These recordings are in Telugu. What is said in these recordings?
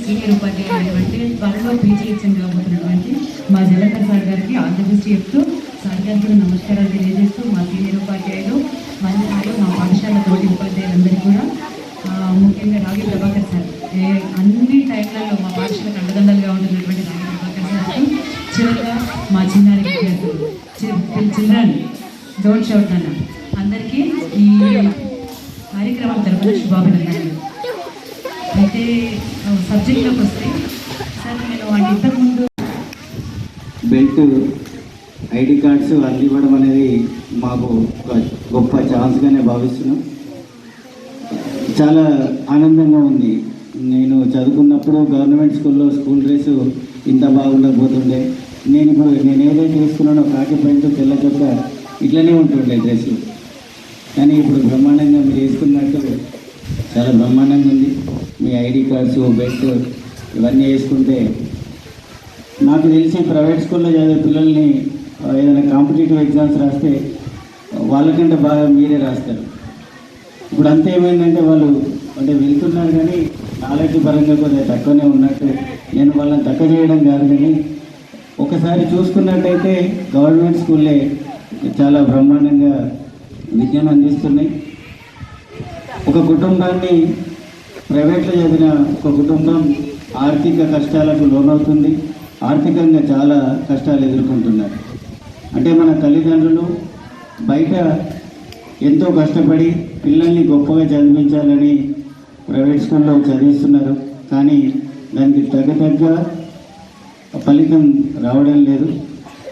సీనియర్ ఉపాధ్యాయులైనటువంటి త్వరలో పీజీ పీజీహెచ్ఎం కాబోతున్నటువంటి మా జలకర్ సార్ గారికి ఆల్ ది బెస్ట్ చెప్తూ సార్ గారికి నమస్కారాలు తెలియజేస్తూ మా సీనియర్ ఉపాధ్యాయులు మరియు మా పాఠశాల తోటి ఉపాధ్యాయులందరికీ కూడా ముఖ్యంగా రాగి ప్రభాకర్ సార్. అన్ని టైంలలో మా పాఠశాలకు అండదండలుగా ఉంటున్నటువంటి రాగి ప్రభాకర్ సార్ చివరిగా మా చిన్నారి విద్యార్థులు చిల్డ్రన్ డోంట్ షౌట్ అన్న అందరికీ ఈ కార్యక్రమం తరపున శుభాభినందనలు. అయితే సబ్జెక్ట్లోకి వస్తే సార్ నేను అంటే ఇంతకుముందు బెల్ట్ ఐడి కార్డ్స్ అందివ్వడం అనేది మాకు ఒక గొప్ప ఛాన్స్గానే భావిస్తున్నాం. చాలా ఆనందంగా ఉంది. నేను చదువుకున్నప్పుడు గవర్నమెంట్ స్కూల్లో స్కూల్ డ్రెస్ ఇంత బాగుండకపోతుండే. నేను ఇప్పుడు నేను ఏదైతే వేసుకున్నానో కాకి పెయింట్ తెల్ల చొక్క ఇట్లనే ఉంటుండే డ్రెస్సులు కానీ ఇప్పుడు బ్రహ్మాండంగా మీరు వేసుకున్నట్టు చాలా బ్రహ్మాండంగా ఉంది. మీ ఐడి కార్డ్స్ బెల్ట్ ఇవన్నీ వేసుకుంటే నాకు తెలిసి ప్రైవేట్ స్కూల్లో చదివే పిల్లల్ని ఏదైనా కాంపిటేటివ్ ఎగ్జామ్స్ రాస్తే వాళ్ళకంటే బాగా మీరే రాస్తారు. ఇప్పుడు అంతా ఏమైందంటే వాళ్ళు అంటే వెళ్తున్నారు కానీ నాలెడ్జ్ పరంగా కొద్దిగా తక్కువనే ఉన్నట్టు నేను వాళ్ళని తక్కువ చేయడం కాదు కానీ ఒకసారి చూసుకున్నట్టయితే గవర్నమెంట్ స్కూల్లే చాలా బ్రహ్మాండంగా విద్యను అందిస్తున్నాయి. ఒక కుటుంబాన్ని ప్రైవేట్లో చదివిన ఒక కుటుంబం ఆర్థిక కష్టాలకు లోనవుతుంది. ఆర్థికంగా చాలా కష్టాలు ఎదుర్కొంటున్నారు. అంటే మన తల్లిదండ్రులు బయట ఎంతో కష్టపడి పిల్లల్ని గొప్పగా చదివించాలని ప్రైవేట్ స్కూల్లో చదివిస్తున్నారు. కానీ దానికి తగ్గ తగ్గ ఫలితం రావడం లేదు.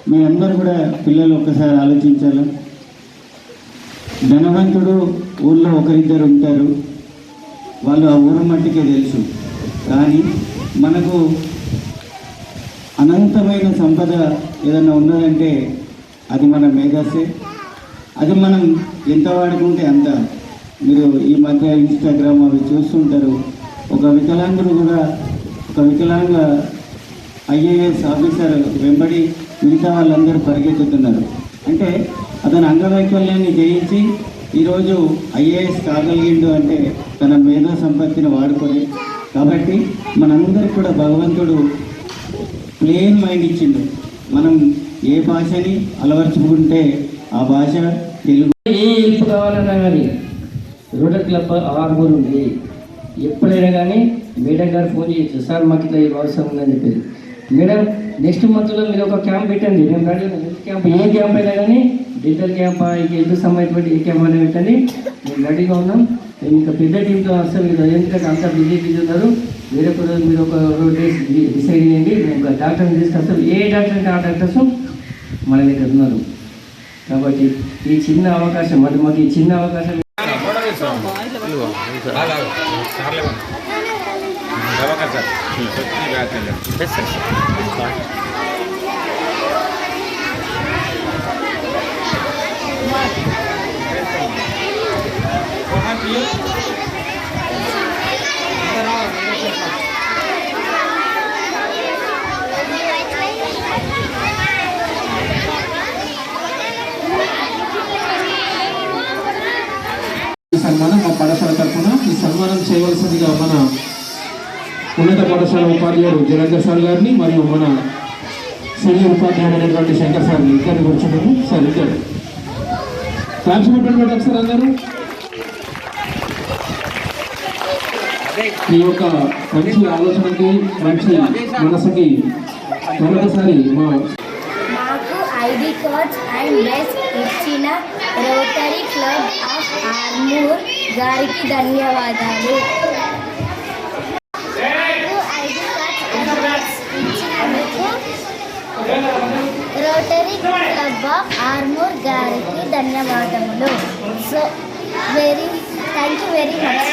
మీ అందరూ కూడా పిల్లలు ఒక్కసారి ఆలోచించాలి? ధనవంతుడు ఊళ్ళో ఒకరిద్దరు ఉంటారు. వాళ్ళు ఆ ఊరు మట్టికే తెలుసు. కానీ మనకు అనంతమైన సంపద ఏదైనా ఉన్నదంటే అది మన మేధస్సే. అది మనం ఎంత వాడుకుంటే అంత. మీరు ఈ మధ్య ఇన్స్టాగ్రామ్ అవి చూస్తుంటారు. ఒక వికలాంగుడు కూడా ఒక వికలాంగ ఐఏఎస్ ఆఫీసర్ వెంబడి మిగతా వాళ్ళందరూ పరిగెత్తుతున్నారు. అంటే అతను అంగవైకల్యాన్ని జయించి ఈరోజు ఐఏఎస్ కాగలిగిండు అంటే తన మేధా సంపత్తిని వాడుకొని కాబట్టి మనందరికి కూడా భగవంతుడు ప్లేన్ మైండ్ ఇచ్చిండు. మనం ఏ భాషని అలవర్చుకుంటే ఆ భాష తెలుగు. ఏ హెల్ప్ కావాలన్నా కానీ రోటరీ క్లబ్ ఆర్మూర్ ఉంది. ఎప్పుడైనా కానీ మేడం గారు ఫోన్ చేయొచ్చు. సార్ మాకు ఇట్లా ఈ అవసరం ఉందని చెప్పేది. మేడం నెక్స్ట్ మంత్లో మీరు ఒక క్యాంప్ పెట్టండి. మేము రెడీ క్యాంప్ ఏ క్యాంప్ అయినా కానీ డిజిటల్ క్యాంప్ ఎందుకు సంబంధించిన ఏ క్యాంప్ అయినా పెట్టండి. మేము రెడీగా ఉన్నాం. మేము ఇంకా పెద్ద టీంతో వస్తాం మీరు ఎందుకంటే అంతా బిజీ బిజీ ఉన్నారు. వేరే ఒక రోజు మీరు ఒక రోజు డేస్ డిసైడ్ చేయండి. మేము డాక్టర్ని తీసుకొస్తాం ఏ డాక్టర్ అంటే ఆ డాక్టర్స్ మన దగ్గర ఉన్నారు. కాబట్టి ఈ చిన్న అవకాశం మరి మాకు ఈ చిన్న అవకాశం ఈ సన్మానం మా పాఠశాల తరఫున ఈ సన్మానం చేయవలసిందిగా మన ఉన్నత పాఠశాల ఉపాధ్యాయుడు జలంధర్ సార్ గారిని మరియు మన సీనియర్ ఉపాధ్యాయుడు అయినటువంటి శంకర్ సార్ ఇద్దరిని కూర్చున్నాము. సార్ ఇద్దరు. క్లాప్స్ కొట్టండి ఒకసారి అందరూ ఈ యొక్క మంచి ఆలోచనకి మంచి మనసుకి మరొకసారి మా మాకు ఐడి కార్డ్స్ అండ్ బెస్ట్ ఇచ్చిన రోటరీ క్లబ్ ఆఫ్ ఆర్మూర్ గారికి ధన్యవాదాలు మాకు ఐడి కార్డ్స్ అండ్ బెస్ట్ ఇచ్చినందుకు రోటరీ ఆర్మూర్ గారికి ధన్యవాదములు. So very thank you very much